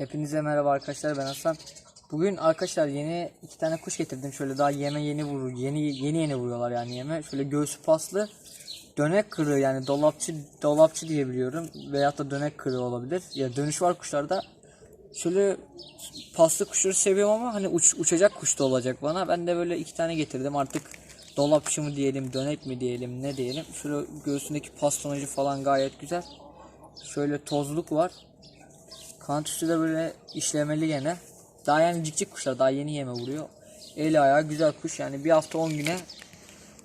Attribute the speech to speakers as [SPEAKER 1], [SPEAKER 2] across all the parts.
[SPEAKER 1] Hepinize merhaba arkadaşlar ben Hasan. Bugün arkadaşlar yeni iki tane kuş getirdim. Şöyle daha yeme yeni vurur. Yeni yeni yeni vuruyorlar yani yeme. Şöyle göğsü paslı. Dönek kırığı yani dolapçı dolapçı diyebiliyorum. Veyahut da dönek kırığı olabilir. Ya dönüş var kuşlarda. Şöyle paslı kuşları seviyorum ama hani uç, uçacak kuş da olacak bana. Ben de böyle iki tane getirdim. Artık dolapçı mı diyelim, dönek mi diyelim, ne diyelim. Şöyle göğsündeki pastonajı falan gayet güzel. Şöyle tozluk var. Kanat de böyle işlemeli gene. Daha yani cikcik kuşlar daha yeni yeme vuruyor. El ayağı güzel kuş yani bir hafta 10 güne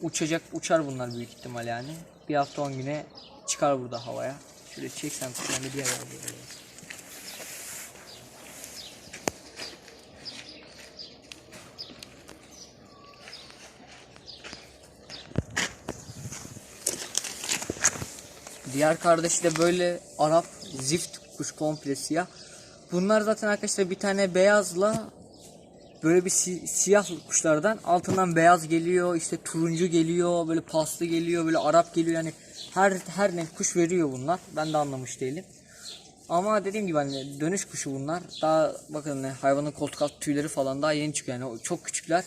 [SPEAKER 1] uçacak uçar bunlar büyük ihtimal yani. Bir hafta 10 güne çıkar burada havaya. Şöyle çeksen kuşlarını diğer yerde. Diğer kardeşi de böyle Arap zift kuş komple siyah. Bunlar zaten arkadaşlar bir tane beyazla böyle bir si- siyah kuşlardan altından beyaz geliyor işte turuncu geliyor böyle paslı geliyor böyle Arap geliyor yani her her renk kuş veriyor bunlar. Ben de anlamış değilim. Ama dediğim gibi hani dönüş kuşu bunlar. Daha bakın ne hayvanın koltuk altı tüyleri falan daha yeni çıkıyor yani çok küçükler.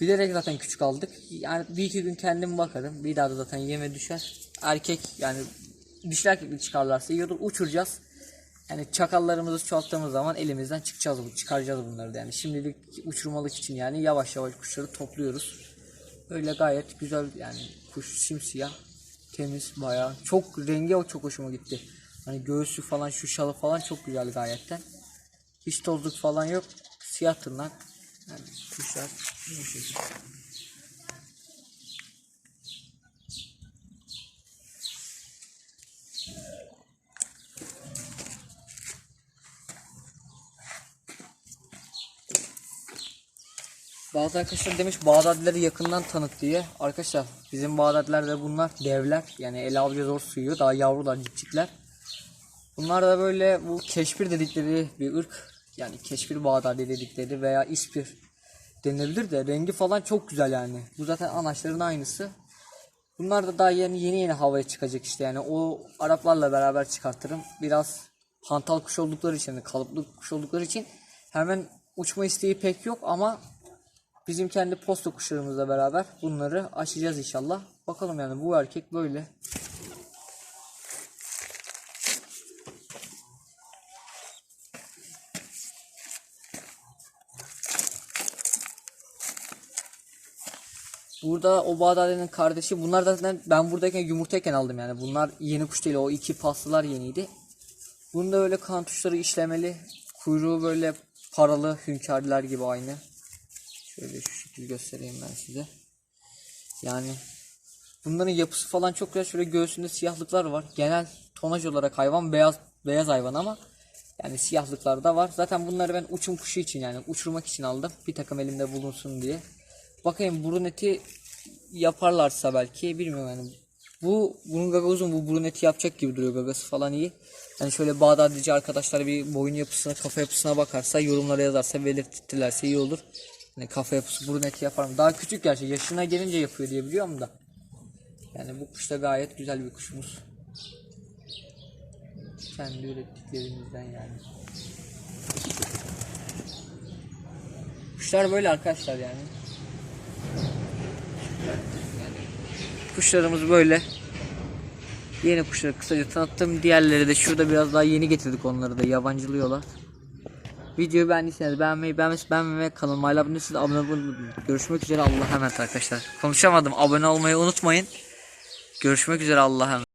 [SPEAKER 1] Bilerek zaten küçük aldık. Yani bir iki gün kendim bakarım. Bir daha da zaten yeme düşer. Erkek yani dişli erkekli çıkarlarsa iyi olur. Uçuracağız. Yani çakallarımızı çoğalttığımız zaman elimizden çıkacağız çıkaracağız bunları da yani. Şimdilik uçurmalık için yani yavaş yavaş kuşları topluyoruz. Öyle gayet güzel yani kuş simsiyah temiz bayağı. Çok rengi o çok hoşuma gitti. Hani göğsü falan şu şalı falan çok güzel gayetten. Hiç tozluk falan yok. Siyah tırnak. Yani kuşlar bu şekilde. Bazı arkadaşlar demiş Bağdadileri yakından tanıt diye. Arkadaşlar bizim Bağdadiler de bunlar devler. Yani ele avuca zor suyuyor. Daha yavrular cipcikler. Bunlar da böyle bu keşfir dedikleri bir ırk. Yani keşfir Bağdadi dedikleri veya ispir denilebilir de rengi falan çok güzel yani. Bu zaten anaçların aynısı. Bunlar da daha yeni yeni yeni havaya çıkacak işte yani o Araplarla beraber çıkartırım. Biraz hantal kuş oldukları için, kalıplı kuş oldukları için hemen uçma isteği pek yok ama bizim kendi posta kuşlarımızla beraber bunları aşacağız inşallah. Bakalım yani bu erkek böyle. Burada o Bağdadi'nin kardeşi. Bunlar zaten ben buradayken yumurtayken aldım yani. Bunlar yeni kuş değil. O iki paslılar yeniydi. Bunda öyle kan tuşları işlemeli. Kuyruğu böyle paralı hünkârlar gibi aynı. Şöyle şu şekilde göstereyim ben size. Yani bunların yapısı falan çok güzel. Şöyle göğsünde siyahlıklar var. Genel tonaj olarak hayvan beyaz beyaz hayvan ama yani siyahlıklar da var. Zaten bunları ben uçum kuşu için yani uçurmak için aldım. Bir takım elimde bulunsun diye. Bakayım burun eti yaparlarsa belki bilmiyorum yani. Bu bunun gaga uzun bu burun eti yapacak gibi duruyor gagası falan iyi. Yani şöyle Bağdadici arkadaşlar bir boyun yapısına kafa yapısına bakarsa yorumlara yazarsa belirtirlerse iyi olur. Yani kafa yapısı burun eti yapar mı? Daha küçük gerçi yaşına gelince yapıyor diye biliyorum da. Yani bu kuş da gayet güzel bir kuşumuz. Kendi ürettiklerimizden yani. Kuşlar böyle arkadaşlar yani. Kuşlarımız böyle. Yeni kuşları kısaca tanıttım. Diğerleri de şurada biraz daha yeni getirdik onları da yabancılıyorlar. Videoyu beğendiyseniz beğenmeyi, beğenmesi, beğenmeyi ve kanalıma abone değilseniz abone olmayı. Görüşmek üzere Allah'a emanet arkadaşlar. Konuşamadım. Abone olmayı unutmayın. Görüşmek üzere Allah'a emanet.